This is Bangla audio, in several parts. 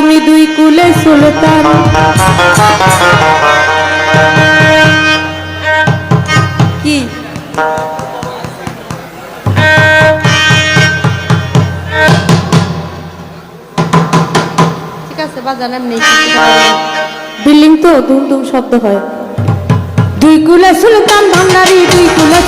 তুমি দুই কুলে সুলতান। কি? ঠিক আছে, বাজান, এমনি। বিল্ডিং তো দুম দুম শব্দ হয়। দুই কুলে সুলতান, ভান্ডারি, দুই কুলে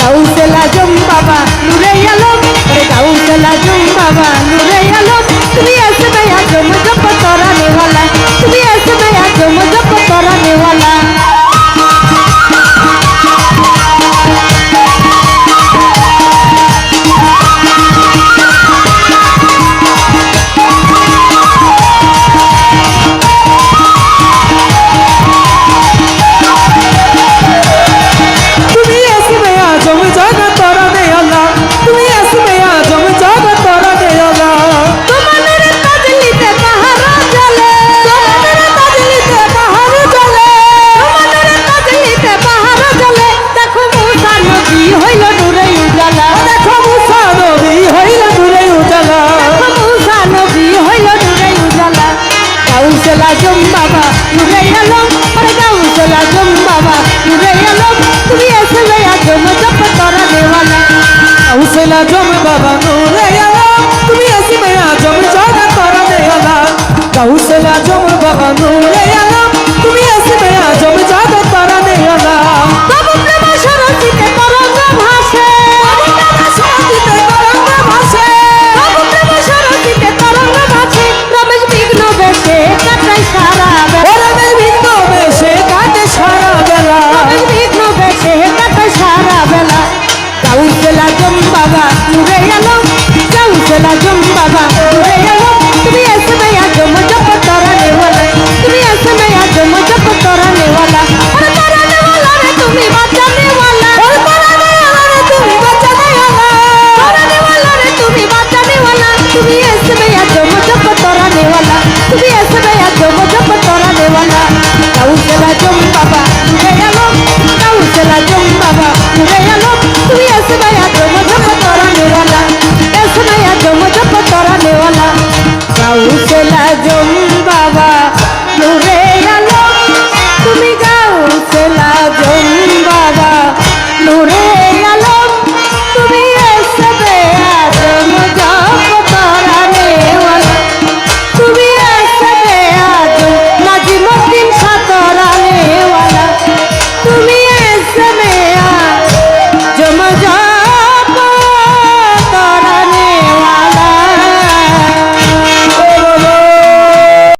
গাউসেল আজম বাবা, নুরে আলম। রে গাউসেল আজম বাবা, নুরে আলম। তুমি আসবে আজম জপ তোরা নেওয়া tu veia lo, dança la jumbaba. Oh.